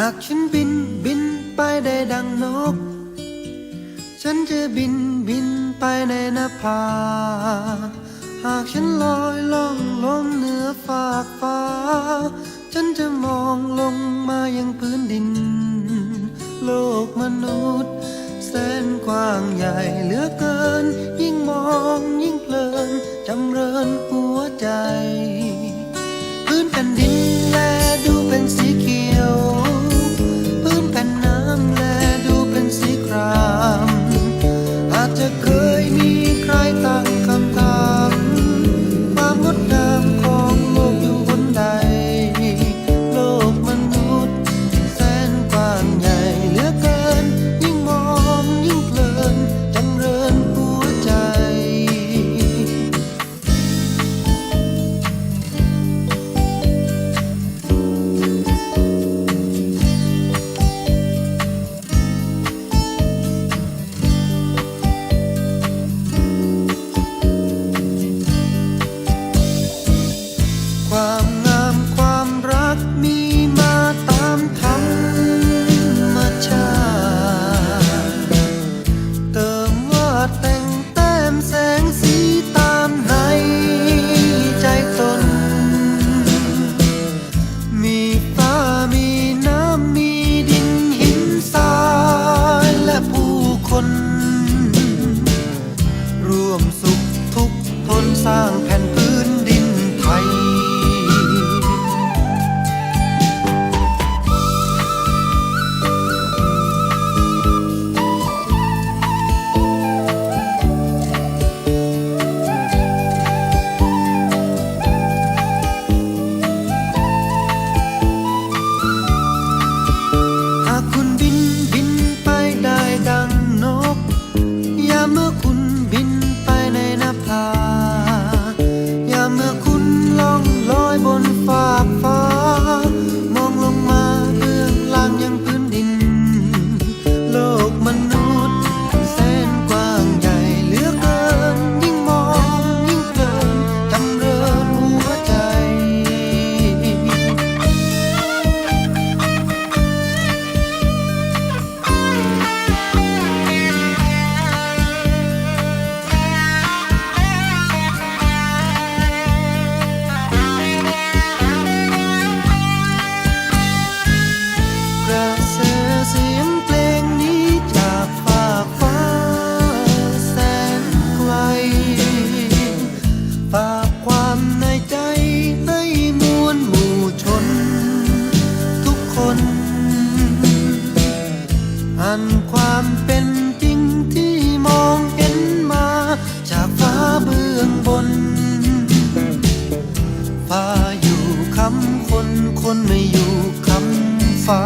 หากฉันบินบินไปได้ดังนก ฉันจะบินบินไปในนภา หากฉันลอยล่องลงเหนือฝากฟ้า ฉันจะมองลงมายังพื้นดิน โลกมนุษย์ แสนกว้างใหญ่เหลือเกิน night Santo. านความเป็นจริงที่มองเห็นมา จากฟ้าเบื้องบน ฟ้าอยู่คำคนคนไม่อยู่คำฟ้า